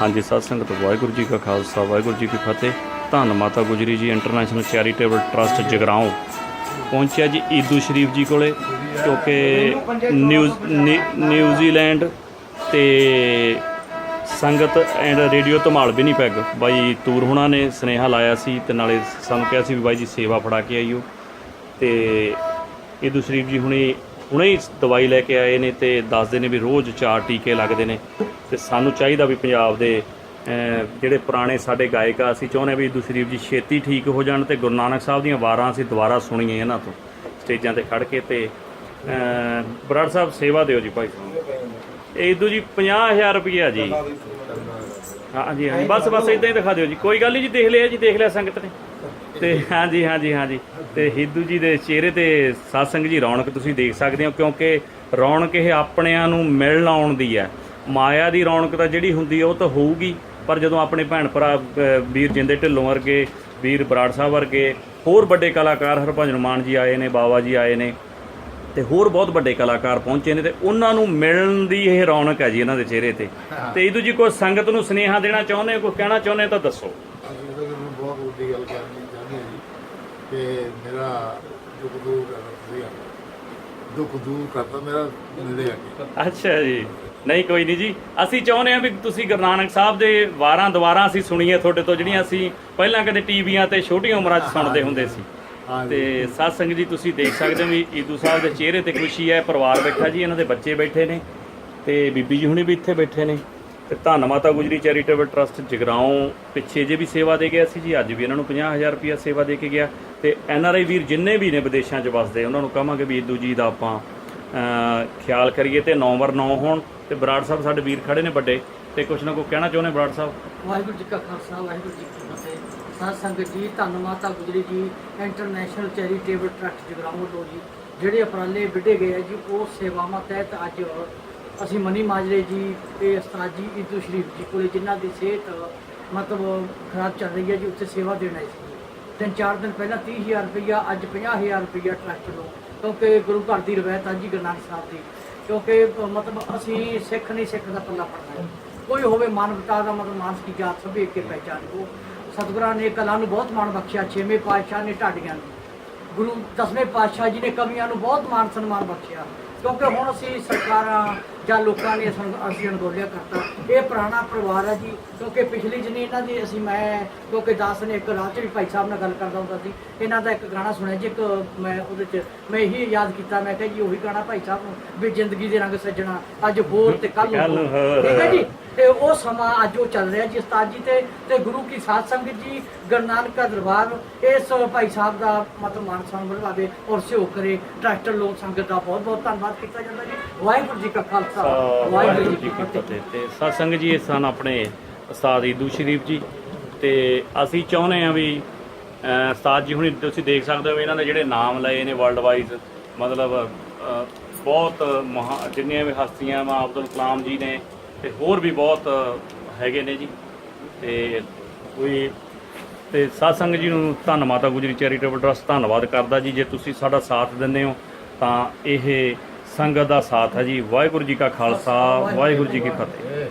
ਹਾਂਜੀ, ਸਤਿ ਸੰਗਤ ਵਾਹਿਗੁਰੂ ਜੀ ਕਾ ਖਾਲਸਾ, ਵਾਹਿਗੁਰੂ ਜੀ ਕੀ ਫਤਿਹ। ਧੰਨ Mata Gujri ji international charitable trust Jagraon. ਪਹੁੰਚਿਆ ਜੀ ਈਦੂ ਸ਼ਰੀਫ ਜੀ ਕੋਲੇ, ਕਿਉਂਕਿ ਨਿਊਜ਼ ਨਿ- ਨਿਊਜ਼ੀਲੈਂਡ ਤੇ ਸੰਗਤ ਐਂਡ ਰੇਡੀਓ ਧਮਾਲ ਵੀ ਨਹੀਂ ਪੈਗ। ਬਾਈ ਤੂਰ ਹੁਣਾਂ ਨੇ ਸਨੇਹਾ ਲਾਇਆ ਸੀ ਤੇ ਨਾਲੇ ਸਾਨੂੰ ਕਿਹਾ ਸੀ ਵੀ ਬਾਈ ਜੀ ਸੇਵਾ ਫੜਾ ਕੇ ਆਈਓ। ਤੇ ਈਦੂ ਸ਼ਰੀਫ ਜੀ ਹੁਣੇ ਹੁਣੇ ਹੀ ਦਵਾਈ ਲੈ ਕੇ ਆਏ ਨੇ ਤੇ ਦੱਸਦੇ ਨੇ ਵੀ ਰੋਜ਼ ਚਾਰ ਟੀਕੇ ਲੱਗਦੇ ਨੇ। ਤੇ ਸਾਨੂੰ ਚਾਹੀਦਾ ਵੀ ਪੰਜਾਬ ਦੇ ਜਿਹੜੇ ਪੁਰਾਣੇ ਸਾਡੇ ਗਾਇਕ ਆ ਅਸੀਂ ਚਾਹੁੰਦੇ ਹਾਂ ਵੀ ਈਦੂ ਜੀ ਛੇਤੀ ਠੀਕ ਹੋ ਜਾਣ ਤੇ ਗੁਰੂ ਨਾਨਕ ਸਾਹਿਬ ਦੀਆਂ ਵਾਰਾਂ ਅਸੀਂ ਦੁਬਾਰਾ ਸੁਣੀਏ ਇਹਨਾਂ ਤੋਂ ਸਟੇਜਾਂ ਤੇ ਖੜ ਕੇ ਤੇ ਅਹ, ਬਰਾੜ ਸਾਹਿਬ ਸੇਵਾ ਦਿਓ ਜੀ ਭਾਈ ਸਾਹਿਬ। ਇਹ ਈਦੂ ਜੀ 50000 ਰੁਪਈਆ ਜੀ। ਹਾਂਜੀ ਹਾਂਜੀ ਬਸ ਬਸ ਇਦਾਂ ਹੀ ਦਿਖਾ ਦਿਓ ਜੀ। ਕੋਈ ਗੱਲ ਨਹੀਂ ਜੀ ਦੇਖ ਲਿਆ ਜੀ ਦੇਖ ਲਿਆ ਸੰਗਤ ਨੇ। ਤੇ ਹਾਂਜੀ ਹਾਂਜੀ ਹਾਂਜੀ ਤੇ ਹਿੱਦੂ ਜੀ ਦੇ ਚਿਹਰੇ ਤੇ satsang ਜੀ ਰੌਣਕ ਤੁਸੀਂ ਦੇਖ ਸਕਦੇ ਹੋ ਕਿਉਂਕਿ ਰੌਣਕ ਇਹ ਆਪਣਿਆਂ ਨੂੰ ਮਿਲਣ ਆਉਣ ਦੀ ਹੈ। ਮਾਇਆ ਦੀ ਰੌਣਕ ਤਾਂ ਜਿਹੜੀ ਹੁੰਦੀ ਉਹ ਤਾਂ ਹੋਊਗੀ ਪਰ ਜਦੋਂ ਆਪਣੇ ਭੈਣ ਭਰਾ ਵੀਰ ਜਿੰਦੇ ਢਿੱਲੋਂ ਵਰਗੇ ਵੀਰ ਬਰਾੜ ਸਾਹਿਬ ਵਰਗੇ ਹੋਰ ਵੱਡੇ ਕਲਾਕਾਰ ਹਰਭਜਨ ਮਾਨ ਜੀ ਆਏ ਨੇ ਬਾਵਾ ਜੀ ਆਏ ਨੇ ਤੇ ਹੋਰ ਬਹੁਤ ਵੱਡੇ ਕਲਾਕਾਰ ਪਹੁੰਚੇ ਨੇ ਤੇ ਉਹਨਾਂ ਨੂੰ ਮਿਲਣ ਦੀ ਇਹ ਰੌਣਕ ਹੈ ਜੀ ਇਹਨਾਂ ਦੇ ਚਿਹਰੇ ਤੇ। ਤੇ ਇਹਦੂ ਜੀ ਕੋਈ ਸੰਗਤ ਨੂੰ ਸੁਨੇਹਾ ਦੇਣਾ ਚਾਹੁੰਦੇ ਹੋ ਕੋਈ ਕਹਿਣਾ ਚਾਹੁੰਦੇ ਤਾਂ ਦੱਸੋ। ਤਾਂ ਬਹੁਤ ਵੱਡੀ ਗੱਲ ਕਰਨੀ ਚਾਹੁੰਦੇ ਜੀ ਕਿ ਮੇਰਾ ਕਰਨਾ ਤੁਸੀਂ ਆ ਦੁੱਖ ਦੂਰ ਕਰਤਾ ਮੇਰਾ ਨੇੜੇ ਆ ਕੇ। ਅੱਛਾ ਜੀ। ਨਹੀਂ ਕੋਈ ਨਹੀਂ ਜੀ। ਅਸੀਂ ਚਾਹੁੰਦੇ ਹਾਂ ਵੀ ਤੁਸੀਂ ਗੁਰੂ ਨਾਨਕ ਸਾਹਿਬ ਦੇ ਵਾਰਾਂ ਦੁਆਰਾ ਅਸੀਂ ਸੁਣੀਏ ਤੁਹਾਡੇ ਤੋਂ ਜਿਹੜੀਆਂ ਅਸੀਂ ਪਹਿਲਾਂ ਕਦੇ ਟੀਵੀਆਂ ਤੇ ਛੋਟੀਆਂ ਉਮਰਾਂ 'ਚ ਸੁਣਦੇ ਹੁੰਦੇ ਸੀ। ਤੇ ਸਾਧ ਸੰਗਤ ਜੀ ਤੁਸੀਂ ਦੇਖ ਸਕਦੇ ਹੋ ਵੀ ਈਦੂ ਸਾਹਿਬ ਦੇ ਚਿਹਰੇ ਤੇ ਖੁਸ਼ੀ ਹੈ ਪਰਿਵਾਰ ਬੈਠਾ ਜੀ ਇਹਨਾਂ ਦੇ ਬੱਚੇ ਬੈਠੇ ਨੇ ਤੇ ਬੀਬੀ ਜੀ ਹੁਣੀ ਵੀ ਇੱਥੇ ਬੈਠੇ ਨੇ। ਤੇ ਧੰਨ ਮਾਤਾ ਗੁਜਰੀ ਚੈਰੀਟੇਬਲ ਟਰਸਟ ਜਗਰਾਉਂ ਪਿੱਛੇ ਜੇ ਵੀ ਸੇਵਾ ਦੇ ਗਿਆ ਸੀ ਜੀ, ਅੱਜ ਵੀ ਇਹਨਾਂ ਨੂੰ 50000 ਰੁਪਇਆ ਸੇਵਾ ਦੇ ਕੇ ਗਿਆ ਤੇ ਐਨ ਆਰ ਆਈ ਵੀਰ ਜਿੰਨੇ ਵੀ ਨੇ ਵਿਦੇਸ਼ਾਂ 'ਚ ਵੱਸਦੇ, ਉਹਨਾਂ ਨੂੰ ਕਹਾਂਗੇ ਵੀ ਈਦੂ ਜੀ ਦਾ ਆਪਾਂ ਖਿਆਲ ਕਰੀਏ ਤੇ ਨੰਬਰ 9 ਹੋਣ ਤੇ ਬਰਾੜ ਸਾਹਿਬ ਸਾਡੇ ਵੀਰ ਖੜੇ ਨੇ ਵੱਡੇ ਤੇ ਕੁਛ ਨਾ ਕੋਈ ਕਹਿਣਾ ਚਾਹੁੰਦੇ ਬਰਾੜ ਸਾਹਿਬ? ਵਾਹਿਗੁਰੂ ਜੀ ਕਾ ਖਾਲਸਾ, ਵਾਹਿਗੁਰੂ ਜੀ ਕੀ ਫਤਿਹ। ਸਾਧ ਸੰਗਤ ਜੀ, ਧੰਨ Mata Gujri ji, international charitable trust Jagraon ਵੱਲੋਂ ਜੀ, ਜਿਹੜੇ ਉਪਰਾਲੇ ਵਿੱਢੇ ਗਏ ਆ ਜੀ, ਉਹ ਸੇਵਾਵਾਂ ਤਹਿਤ ਅੱਜ ਅਸੀਂ ਮਨੀ ਮਾਜਰੇ ਜੀ ਤੇ ਉਸਤਾਦ ਜੀ ਇਦੂ ਸ਼ਰੀਫ ਜੀ ਕੋਲੇ ਜਿਨ੍ਹਾਂ ਦੀ ਸਿਹਤ, ਮਤਲਬ ਖਰਾਬ ਚੱਲ ਰਹੀ ਹੈ ਜੀ, ਉੱਥੇ ਸੇਵਾ ਦੇਣ ਆਏ ਸੀ। ਤਿੰਨ ਚਾਰ ਦਿਨ ਪਹਿਲਾਂ 30000 ਰੁਪਈਆ, ਅੱਜ 50000 ਰੁਪਈਆ ਟਰੱਸਟ ਨੂੰ, ਕਿਉਂਕਿ ਗੁਰੂ ਘਰ ਦੀ ਰਵਾਇਤ ਆ ਜੀ ਗੁਰੂ ਨਾਨਕ ਸਾਹਿਬ ਦੀ, ਕਿਉਂਕਿ ਮਤਲਬ ਅਸੀਂ ਸਿੱਖ ਨਹੀਂ ਸਿੱਖ ਦਾ ਪੱਲਾ ਪੜਨਾ ਕੋਈ ਹੋਵੇ ਮਾਨਵਤਾ ਦਾ, ਮਤਲਬ ਮਾਨਸ ਕੀ ਜਾਤ ਸਭ ਇੱਕ ਕੇ ਪਹਿਚਾਨ ਕੋ ਸਤਿਗੁਰਾਂ ਨੇ ਕਲਾ ਨੂੰ ਬਹੁਤ ਮਾਣ ਬਖਸ਼ਿਆ, ਛੇਵੇਂ ਪਾਤਸ਼ਾਹ ਨੇ ਢਾਡੀਆਂ ਨੂੰ। ਗੁਰੂ ਦਸਵੇਂ ਪਾਤਸ਼ਾਹ ਜੀ ਨੇ ਕਵੀਆਂ ਨੂੰ ਬਹੁਤ ਮਾਣ ਸਨਮਾਨ ਬਖਸ਼ਿਆ। ਕਿਉਂਕਿ ਹੁਣ ਅਸੀਂ ਸਰਕਾਰਾਂ ਜਾਂ ਲੋਕਾਂ ਨੇ ਅਸੀਂ ਅਣਗੌਲਿਆ ਕਰਤਾ। ਇਹ ਪੁਰਾਣਾ ਪਰਿਵਾਰ ਹੈ ਜੀ ਕਿਉਂਕਿ ਪਿਛਲੀ ਜਨੀ ਇਹਨਾਂ ਦੀ ਅਸੀਂ ਮੈਂ ਕਿਉਂਕਿ ਦਾਸ ਨੇ ਇੱਕ ਰਾਤ 'ਚ ਵੀ ਭਾਈ ਸਾਹਿਬ ਨਾਲ ਗੱਲ ਕਰਦਾ ਹੁੰਦਾ ਸੀ ਇਹਨਾਂ ਦਾ ਇੱਕ ਗਾਣਾ ਸੁਣਿਆ ਜੀ ਇੱਕ ਮੈਂ ਉਹਦੇ 'ਚ ਮੈਂ ਇਹੀ ਯਾਦ ਕੀਤਾ ਮੈਂ ਕਿਹਾ ਜੀ ਉਹੀ ਗਾਣਾ ਭਾਈ ਸਾਹਿਬ ਨੂੰ ਵੀ ਜ਼ਿੰਦਗੀ ਦੇ ਰੰਗ ਸੱਜਣਾ ਅੱਜ ਹੋਰ ਤੇ ਕੱਲ ਕੱਲ੍ਹ ਨੂੰ ਹੋਰ। ਠੀਕ ਹੈ ਜੀ? ਤੇ ਉਹ ਸਮਾਂ ਅੱਜ ਉਹ ਚੱਲ ਰਿਹਾ ਜੀ ਉਸਤਾਦ ਜੀ ਤੇ ਤੇ ਗੁਰੂ ਕੀ ਸਾਧ ਸੰਗਤ ਜੀ ਗੁਰੂ ਨਾਨਕ ਦਾ ਦਰਬਾਰ ਇਸ ਭਾਈ ਸਾਹਿਬ ਦਾ ਮਤਲਬ ਮਾਨ ਸਨਮਾਨ ਵਧਾਵੇ ਔਰ ਸਹਿਯੋਗ ਕਰੇ। ਟਰੱਸਟ ਲੋਕ ਸੰਗਤ ਦਾ ਬਹੁਤ ਬਹੁਤ ਧੰਨਵਾਦ ਕੀਤਾ ਜਾਂਦਾ ਜੀ। ਵਾਹਿਗੁਰੂ ਜੀ ਕਾ ਖਾਲਸਾ। ਵਾਹਿਗੁਰੂ ਜੀ ਕੀ ਫਤਿਹ। ਤੇ ਸਤਸੰਗ ਜੀ ਇਹ ਸਨ ਆਪਣੇ ਉਸਤਾਦ ਈਦੂ ਸ਼ਰੀਫ ਜੀ। ਤੇ ਅਸੀਂ ਚਾਹੁੰਦੇ ਹਾਂ ਵੀ ਉਸਤਾਦ ਜੀ ਹੁਣੀ ਤੁਸੀਂ ਦੇਖ ਸਕਦੇ ਹੋ ਇਹਨਾਂ ਦੇ ਜਿਹੜੇ ਨਾਮ ਲਏ ਨੇ ਵਰਲਡ ਵਾਈਜ਼ ਮਤਲਬ ਬਹੁਤ ਮਹਾ ਜਿੰਨੀਆਂ ਵੀ ਹਸਤੀਆਂ ਵਾ ਅਬਦੁਲ ਕਲਾਮ ਜੀ ਨੇ ਤੇ ਹੋਰ ਵੀ ਬਹੁਤ ਹੈਗੇ ਨੇ ਜੀ। ਤੇ ਕੋਈ, ਤੇ ਸਤਸੰਗ ਜੀ ਨੂੰ ਧੰਨ ਮਾਤਾ ਗੁਜਰੀ ਚੈਰੀਟੇਬਲ ਟਰਸਟ ਧੰਨਵਾਦ ਕਰਦਾ ਜੀ। ਜੇ ਤੁਸੀਂ ਸਾਡਾ ਸਾਥ ਦਿੰਦੇ ਹੋ, ਤਾਂ ਇਹ ਸੰਗਤ ਦਾ ਸਾਥ ਹੈ ਜੀ। ਵਾਹਿਗੁਰੂ ਜੀ ਕਾ ਖਾਲਸਾ, ਵਾਹਿਗੁਰੂ ਜੀ ਕੀ ਫਤਿਹ।